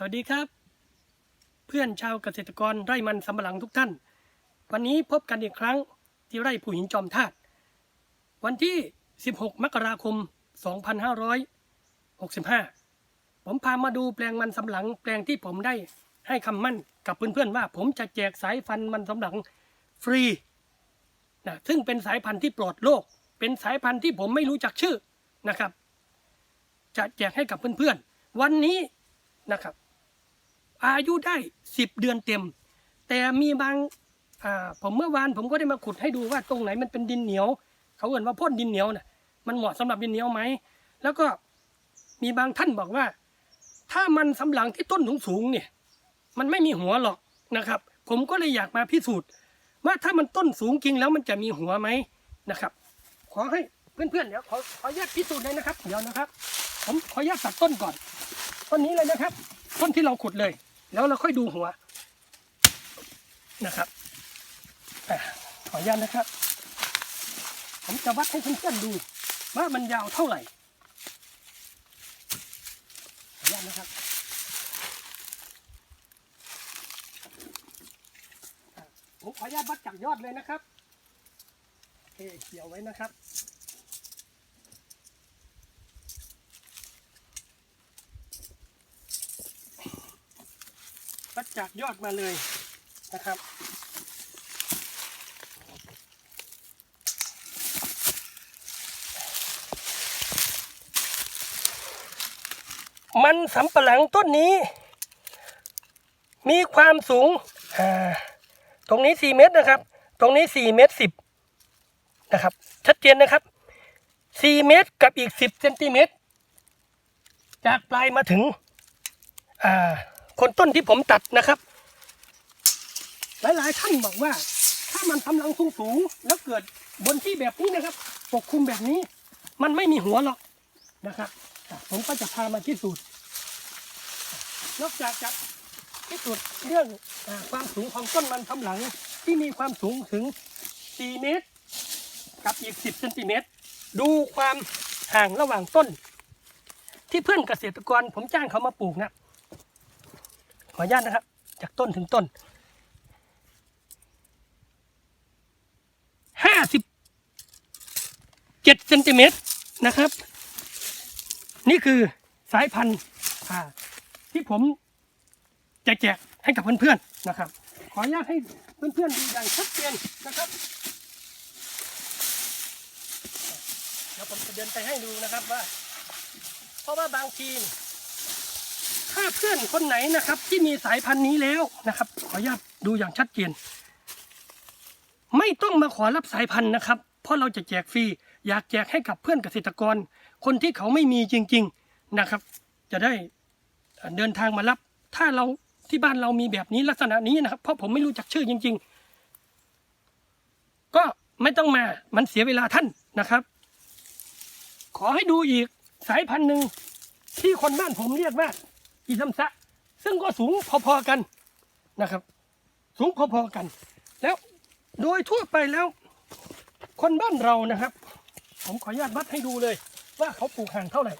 สวัสดีครับ เพื่อนชาวเกษตรกรไร่มันสำปะหลังทุกท่าน วันนี้พบกันอีกครั้งที่ไร่ผู้หินจอมธาตุวันที่ 16 มกราคม 2565 ผมพามาดูแปลงมันสำปะหลัง แปลงที่ผมได้ให้คำมั่นกับเพื่อนๆว่า ผมจะแจกสายพันธุ์มันสำปะหลังฟรีนะซึ่งเป็นสายพันธุ์ที่ปลอดโรคเป็นสายพันธุ์ที่ผมไม่รู้จักชื่อนะครับ จะแจกให้กับเพื่อนๆวันนี้นะครับ อายุได้สิบเดือนเต็ม แต่มีบางผมเมื่อวานผมก็ได้มาขุดให้ดูว่าตรงไหนมันเป็นดินเหนียว เขาเอ่นว่าพ่นดินเหนียวน่ะมันเหมาะสำหรับดินเหนียวไหมแล้วก็มีบางท่านบอกว่า ถ้ามันสำหลังที่ต้นสูงๆเนี่ย มันไม่มีหัวหรอกนะครับ ผมก็เลยอยากมาพิสูจน์ว่าถ้ามันต้นสูงจริงแล้วมันจะมีหัวไหมนะครับ ขอให้เพื่อนๆเดี๋ยวขอขออนุญาตพิสูจน์เลยนะครับ เดี๋ยวนะครับ ผมขออนุญาตตัดต้นก่อน ต้นนี้เลยนะครับ ต้นที่เราขุดเลย แล้วเราค่อยดูหัวนะครับอขออนุญาตนะครับ ผมจะวัดให้เพื่อนๆดู ว่ามันยาวเท่าไหร่ขออนุญาตนะครับผมขออนุญาตวัดจากยอดเลยนะครับโอเคเกี่ยวไว้นะครับ จากยอดมาเลยนะครับ มันสำปะหลังต้นนี้ มีความสูง ตรงนี้ 4 เมตรนะครับ ตรงนี้ 4 เมตร 10 นะครับ ชัดเจนนะครับ 4 เมตรกับอีก 10 เซนติเมตร จากปลายมาถึง อ่า คนต้นที่ผมตัดนะครับ หลายๆท่านบอกว่า ถ้ามันกำลังสูงสูงแล้วเกิดบนที่แบบนี้นะครับ ปกคลุมแบบนี้ มันไม่มีหัวหรอกนะครับผมก็จะพามาพิสูจน์นอกจากจะพิสูจน์เรื่องอความสูงของต้นมันทำหลังที่มีความสูงถึง 4 เมตร กับอีก 10เซนติเมตร ดูความห่างระหว่างต้น ที่เพื่อนเกษตรกรผมจ้างเขามาปลูกนะ ออนุญาตนะครับ จากต้นถึงต้นห้าสิบเจ็ดเซนติเมตรนะครับ นี่คือสายพันธุ์ที่ผมจะแจกให้กับเพื่อนๆนะครับ ขออนุญาตให้เพื่อนๆดูอย่างชัดเจนนะครับเดี๋ยวผมจะเดินไปให้ดูนะครับว่า เพราะว่าบางที ถ้าเพื่อนคนไหนนะครับ ที่มีสายพันธุ์นี้แล้วนะครับ ขออนุญาตดูอย่างชัดเจน ไม่ต้องมาขอรับสายพันธุ์นะครับ เพราะเราจะแจกฟรีอยากแจกให้กับเพื่อนเกษตรกร คนที่เขาไม่มีจริง ๆนะครับ จะได้เดินทางมารับ ถ้าเราที่บ้านเรามีแบบนี้ลักษณะนี้นะครับ เพราะผมไม่รู้จักชื่อจริง ๆ ก็ไม่ต้องมามันเสียเวลาท่านนะครับ ขอให้ดูอีกสายพันธุ์หนึ่งที่คนบ้านผมเรียกว่า อีซัมซะซึ่งก็สูงพอๆกันนะครับ สูงพอๆกัน แล้วโดยทั่วไปแล้ว คนบ้านเรานะครับ ผมขออนุญาตวัดให้ดูเลย ว่าเขาปลูกห่างเท่าไหร่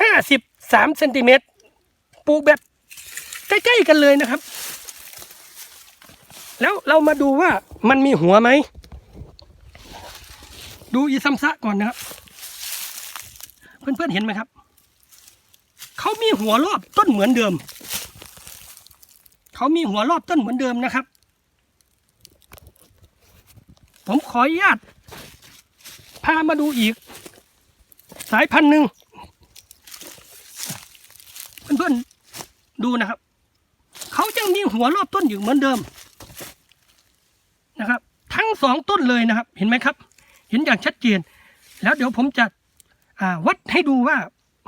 ห้าสิบสามเซนติเมตรปลูกแบบใกล้ๆกันเลยนะครับ แล้วเรามาดูว่ามันมีหัวไหม ดูอีซัมซะก่อนนะครับ เพื่อนๆเห็นไหมครับ เขามีหัวรอบต้นเหมือนเดิม เขามีหัวรอบต้นเหมือนเดิมนะครับ ผมขออนุญาตพามาดูอีก สายพันธุ์หนึ่งเพื่อนๆดูนะครับ เขายังมีหัวรอบต้นอยู่เหมือนเดิมนะครับ ทั้งสองต้นเลยนะครับ เห็นไหมครับ เห็นอย่างชัดเจน แล้วเดี๋ยวผมจะวัดให้ดูว่า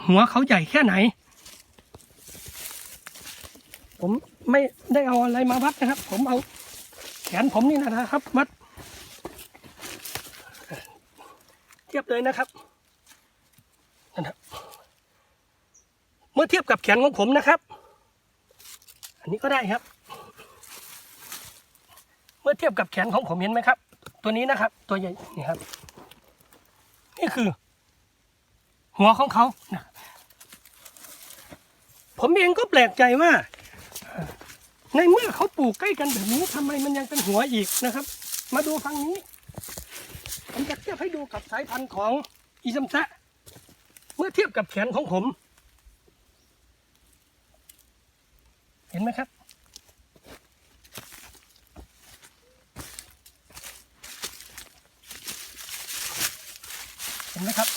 หัวเขาใหญ่แค่ไหน ผมไม่ได้เอาอะไรมาวัดนะครับ ผมเอาแขนผมนี่นะครับวัด เทียบเลยนะครับนั่นครับ เมื่อเทียบกับแขนของผมนะครับ อันนี้ก็ได้ครับ เมื่อเทียบกับแขนของผมเห็นไหมครับ ตัวนี้นะครับ ตัวใหญ่นี่ครับ นี่คือ หัวของเขานะผมเองก็แปลกใจว่า ในเมื่อเขาปลูกใกล้กันแบบนี้ทำไมมันยังเป็นหัวอีกนะครับ มาดูฟังนี้ ผมจะเทียบให้ดูกับสายพันธุ์ของอีซัมซะเมื่อเทียบกับแขนของผม เห็นไหมครับ ห็นไหมครับ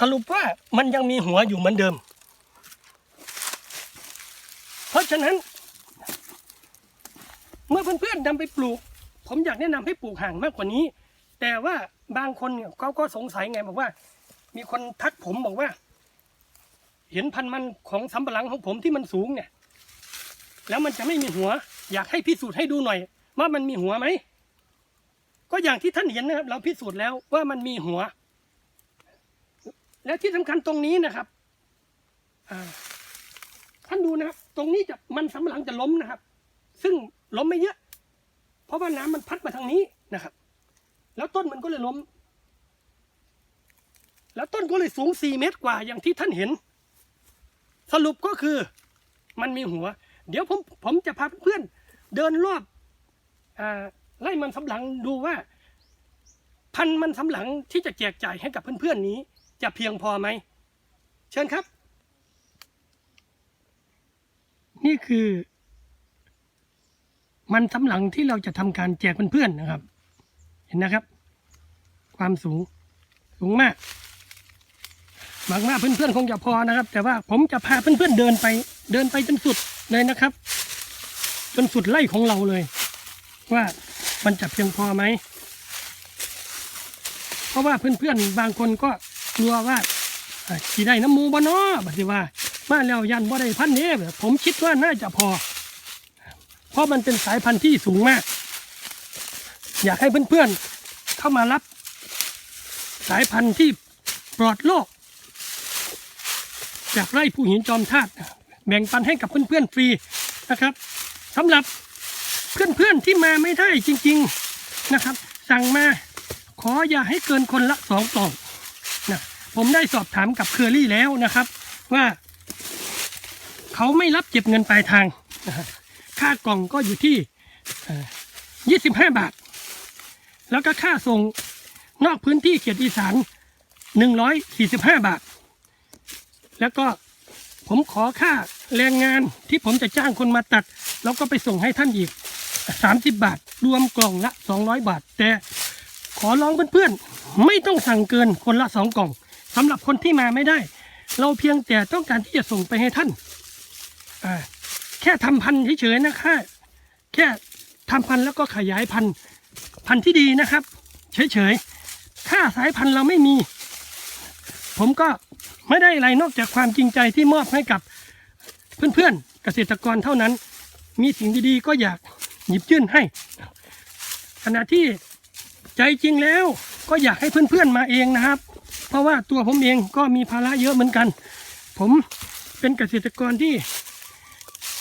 สรุปว่ามันยังมีหัวอยู่เหมือนเดิม เพราะฉะนั้น เมื่อเพื่อนๆนำไปปลูก ผมอยากแนะนำให้ปลูกห่างมากกว่านี้ แต่ว่าบางคนเนี่ยเขาก็สงสัยไงบอกว่า มีคนทักผมบอกว่า เห็นพันธุ์มันของสำปะหลังของผมที่มันสูงเนี่ย แล้วมันจะไม่มีหัว อยากให้พิสูจน์ให้ดูหน่อย ว่ามันมีหัวไหม ก็อย่างที่ท่านเห็นนะครับ เราพิสูจน์แล้วว่ามันมีหัว และที่สำคัญตรงนี้นะครับท่านดูนะครับ ตรงนี้จะมันสำปะหลังจะล้มนะครับ ซึ่งล้มไม่เยอะ เพราะว่าน้ำมันพัดมาทางนี้นะครับ แล้วต้นมันก็เลยล้ม แล้วต้นก็เลยสูงสี่เมตรกว่าอย่างที่ท่านเห็น สรุปก็คือ มันมีหัว เดี๋ยวผมผมจะพาเพื่อนเดินรอบ ไล่มันสำหลังดูว่า พันมันสำหลังที่จะแจกจ่ายให้กับเพื่อนๆนี้ จะเพียงพอไหม เชิญครับ นี่คือ มันสำหลังที่เราจะทำการแจกเพื่อนๆนะครับ เห็นนะครับ ความสูงสูงมากหวังว่าเพื่อนๆคงจะพอนะครับ แต่ว่าผมจะพาเพื่อนๆเดินไป เดินไปจนสุดเลยนะครับ จนสุดไล่ของเราเลย ว่ามันจะเพียงพอไหม เพราะว่าเพื่อนๆบางคนก็กลัวว่าอ่าสีได้น้ำมูบ่นาะบัดนี้ว่า มาแล้วยันบ่ได้พันนี้ผมคิดว่าน่าจะพอ เพราะมันเป็นสายพันธุ์ที่สูงมาก อยากให้เพื่อนๆเข้ามารับ สายพันธุ์ที่ปลอดโรคจากไร่ผู้หินจอมธาตุแบ่งปันให้กับเพื่อนๆฟรีนะครับสำหรับ เพื่อนๆที่มาไม่ได้จริง ๆนะครับ สั่งมาขออย่าให้เกินคนละสองกล่องนะผมได้สอบถามกับเคอรี่แล้วนะครับ ว่า เขาไม่รับเก็บเงินปลายทางนะค่ากล่องก็อยู่ที่ยี่สิบห้าบาท แล้วก็ค่าส่งนอกพื้นที่เขตอีสานหนึ่งร้อยสี่สิบห้าบาท แล้วก็ผมขอค่าแรงงานที่ผมจะจ้างคนมาตัด แล้วก็ไปส่งให้ท่านอีก สามสิบบาท รวมกล่องละสองร้อยบาท แต่ขอร้องเพื่อนๆ ไม่ต้องสั่งเกินคนละสองกล่องสำหรับคนที่มาไม่ได้ เราเพียงแต่ต้องการที่จะส่งไปให้ท่าน แค่ทำพันธุ์เฉยๆนะค่าแค่ทำพันธุ์แล้วก็ขยายพันธุ์พันธุ์ที่ดีนะครับ เฉยๆค่าสายพันธุ์เราไม่มี ผมก็ไม่ได้อะไรนอกจากความจริงใจที่มอบให้กับเพื่อนๆเกษตรกรเท่านั้น มีสิ่งดีๆก็อยาก หยิบยื่นให้ ขณะที่ใจจริงแล้วก็อยากให้เพื่อนๆมาเองนะครับ เพราะว่าตัวผมเองก็มีภาระเยอะเหมือนกัน ผมเป็นเกษตรกรที่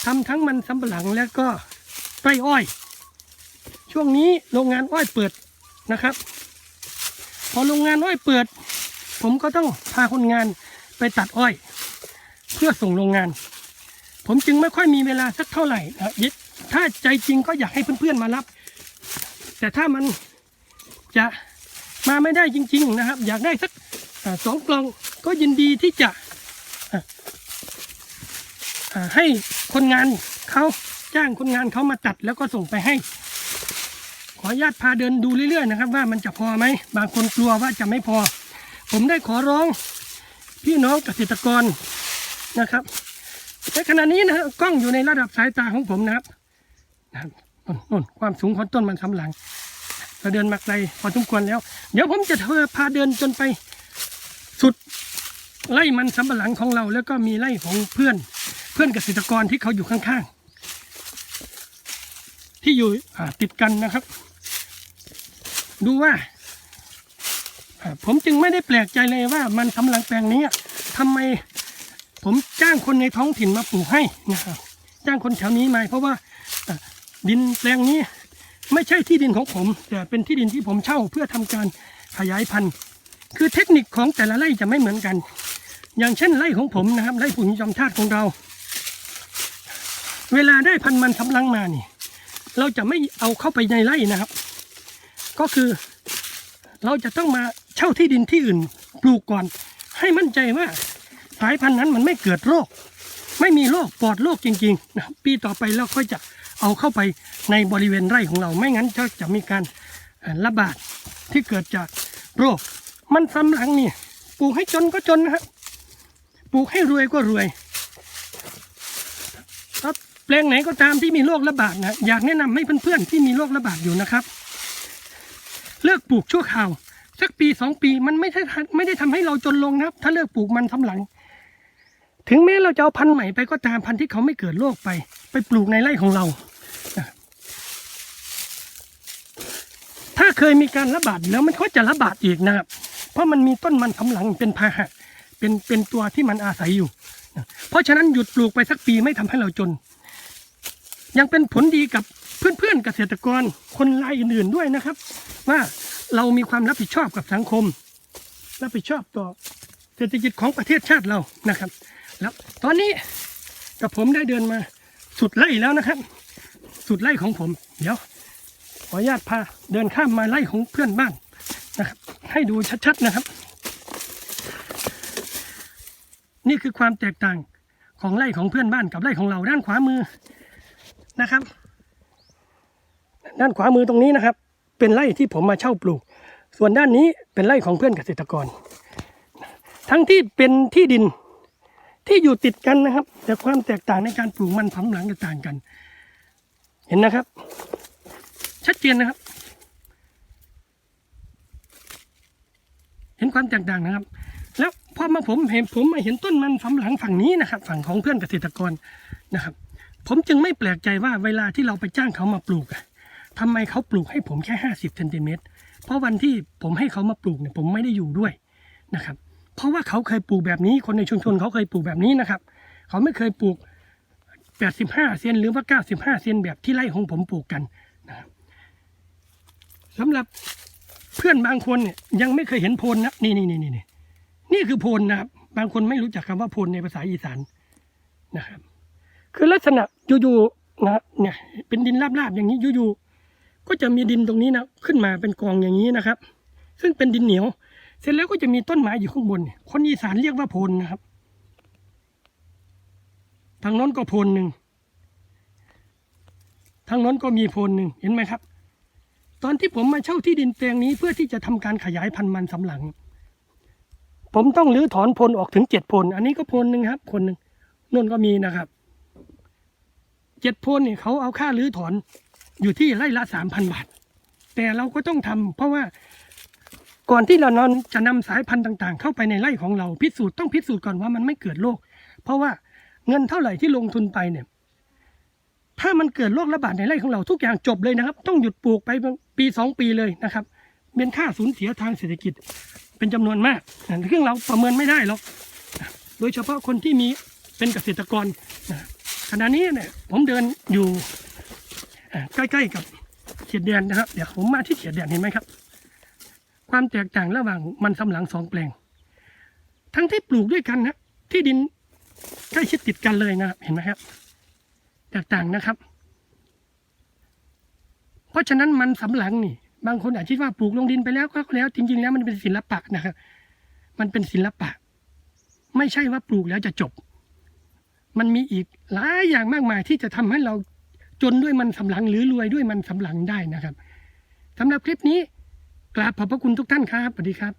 ทำทั้งมันสำปะหลังแล้วก็ไร่อ้อย ช่วงนี้โรงงานอ้อยเปิดนะครับ พอโรงงานอ้อยเปิด ผมก็ต้องพาคนงานไปตัดอ้อย เพื่อส่งโรงงาน ผมจึงไม่ค่อยมีเวลาสักเท่าไหร่นะยิถ้าใจจริงก็อยากให้เพื่อนๆมารับ แต่ถ้ามันจะมาไม่ได้จริง ๆ นะครับ อยากได้สักสองกล่องก็ยินดีที่จะให้คนงานเขาจ้างคนงานเขามาตัดแล้วก็ส่งไปให้ ขออนุญาตพาเดินดูเรื่อยๆนะครับ ว่ามันจะพอไหมบางคนกลัวว่าจะไม่พอ ผมได้ขอร้องพี่น้องเกษตรกรนะครับ ในขณะนี้นะครับกล้องอยู่ในระดับสายตาของผมนะครับนะครับนู่นนความสูงของต้นมันสำหลังเราเดินมาไกลพอสมควรแล้ว เดี๋ยวผมจะเธอพาเดินจนไปสุดไร่มันสำปะหลังของเรา แล้วก็มีไร่ของเพื่อน เพื่อนเกษตรกรที่เขาอยู่ข้างๆ ที่อยู่ติดกันนะครับ ดูว่าอ่าผมจึงไม่ได้แปลกใจเลยว่ามันสำหลังแปลงนี้ทำไม ผมจ้างคนในท้องถิ่นมาปลูกให้นะครับ จ้างคนแถวนี้มาเพราะว่าดินแปลงนี้ไม่ใช่ที่ดินของผม แต่เป็นที่ดินที่ผมเช่าเพื่อทำการขยายพันธุ์ คือเทคนิคของแต่ละไร่จะไม่เหมือนกัน อย่างเช่นไร่ของผมนะครับไร่ปุ๋ยจอมชาติของเรา เวลาได้พันธุ์มันสำลังมานี่ เราจะไม่เอาเข้าไปในไร่นะครับ ก็คือเราจะต้องมาเช่าที่ดินที่อื่นปลูกก่อน ให้มั่นใจว่า สายพันธุ์นั้นมันไม่เกิดโรค ไม่มีโรคปลอดโรคจริงๆนะปีต่อไปเราก็จะเอาเข้าไปในบริเวณไร่ของเรา ไม่งั้นก็จะมีการระบาดที่เกิดจากโรค มันสำลังนี่ปลูกให้จนก็จนนะครับปลูกให้รวยก็รวยแปลงไหนก็ตามที่มีโรคระบาดนะอยากแนะนำให้เพื่อนๆที่มีโรคระบาดอยู่นะครับ เลิกปลูกชั่วคราวสักปีสองปีมันไม่ได้ไม่ได้ทำให้เราจนลงนะครับ ถ้าเลิกปลูกมันสำหลัง ถึงแม้เราจะเอาพันธุ์ใหม่ไปก็ตามพันธุ์ที่เขาไม่เกิดโรคไป ไปปลูกในไร่ของเรา ถ้าเคยมีการระบาดแล้วมันก็จะระบาดอีกนะครับ เพราะมันมีต้นมันสำหลังเป็นพาหะเป็นเป็นตัวที่มันอาศัยอยู่ เพราะฉะนั้นหยุดปลูกไปสักปีไม่ทำให้เราจน ยังเป็นผลดีกับเพื่อนๆเกษตรกรคนรายอื่นๆด้วยนะครับ ว่าเรามีความรับผิดชอบกับสังคม รับผิดชอบต่อเศรษฐกิจของประเทศชาติเรานะครับ แล้ว ตอนนี้กับผมได้เดินมาสุดไร่แล้วนะครับ สุดไร่ของผม เดี๋ยว ขออนุญาตพาเดินข้ามมาไร่ของเพื่อนบ้านนะครับ ให้ดูชัดๆนะครับ นี่คือความแตกต่างของไร่ของเพื่อนบ้านกับไร่ของเราด้านขวามือนะครับ ด้านขวามือตรงนี้นะครับ เป็นไร่ที่ผมมาเช่าปลูก ส่วนด้านนี้เป็นไร่ของเพื่อนเกษตรกร ทั้งที่เป็นที่ดิน ที่อยู่ติดกันนะครับ แต่ความแตกต่างในการปลูกมันสำหลังจะต่างกัน เห็นนะครับ ชัดเจนนะครับ เห็นความแตกต่างนะครับ แล้วพอมาผมเห็นผมมาเห็นต้นมันสำหลังฝั่งนี้นะครับ ฝั่งของเพื่อนเกษตรกรนะครับ ผมจึงไม่แปลกใจว่าเวลาที่เราไปจ้างเขามาปลูกอะทำไมเขาปลูกให้ผมแค่ห้าสิบเซนติเมตรเพราะวันที่ผมให้เขามาปลูกเนี่ยผมไม่ได้อยู่ด้วยนะครับ เพราะว่าเขาเคยปลูกแบบนี้ คนในชุมชนเขาเคยปลูกแบบนี้นะครับ เขาไม่เคยปลูก 85 เซนหรือว่า 95 เซนแบบที่ไร่ของผมปลูกกันนะครับสำหรับเพื่อนบางคนเนี่ยยังไม่เคยเห็นโพนนะนี่นี่นี่นี่นี่นี่คือโพนนะครับ บางคนไม่รู้จักคำว่าโพนในภาษาอีสานนะครับ คือลักษณะอยู่ๆนะเนี่ย เป็นดินราบๆอย่างนี้อยู่ๆก็จะมีดินตรงนี้นะขึ้นมาเป็นกองอย่างนี้นะครับ ซึ่งเป็นดินเหนียว เสร็จแล้วก็จะมีต้นไม้อยู่ข้างบนเนี่ยคนอีสานเรียกว่าโพนนะครับ ทางน้นก็โพนหนึ่งทางน้นก็มีโพนหนึ่งเห็นไหมครับ ตอนที่ผมมาเช่าที่ดินแปลงนี้เพื่อที่จะทำการขยายพันธุ์มันสำหลัง ผมต้องรื้อถอนโพนออกถึงเจ็ดโพนอันนี้ก็โพนหนึ่งครับโพนหนึ่งนู่นก็มีนะครับเจ็ดโพนเนี่ยเขาเอาค่ารื้อถอนอยู่ที่ไร่ละสามพันบาท แต่เราก็ต้องทำเพราะว่า ก่อนที่เรานอนจะนำสายพันธุ์ต่าง ๆ เข้าไปในไร่ของเราพิสูจน์ต้องพิสูจน์ก่อนว่ามันไม่เกิดโรคเพราะว่าเงินเท่าไหร่ที่ลงทุนไปเนี่ย ถ้ามันเกิดโรคระบาดในไร่ของเราทุกอย่างจบเลยนะครับ ต้องหยุดปลูกไปปีสองปีเลยนะครับเป็นค่าสูญเสียทางเศรษฐกิจเป็นจำนวนมากซึ่องเราประเมินไม่ได้หรอกโดยเฉพาะคนที่มีเป็นเกษตรกรขณะนี้เนี่ยผมเดินอยู่ใกล้ ๆ กับเขตแดนนะครับ เดี๋ยวผมมาที่เขตแดนเห็นไหมครับ ความแตกต่างระหว่างมันสำหลังสองแปลง ทั้งที่ปลูกด้วยกันนะที่ดินใกล้ชิดติดกันเลยนะครับเห็นไหมครับแตกต่างนะครับ เพราะฉะนั้นมันสำหลังนี่ บางคนอาจคิดว่าปลูกลงดินไปแล้วก็แล้ว จริง ๆ แล้วมันเป็นศิลปะนะครับ มันเป็นศิลปะ ไม่ใช่ว่าปลูกแล้วจะจบ มันมีอีกหลายอย่างมากมายที่จะทำให้เราจนด้วยมันสำหลังหรือรวยด้วยมันสำหลังได้นะครับสำหรับคลิปนี้ กราบขอบพระคุณทุกท่านครับสวัสดีครับ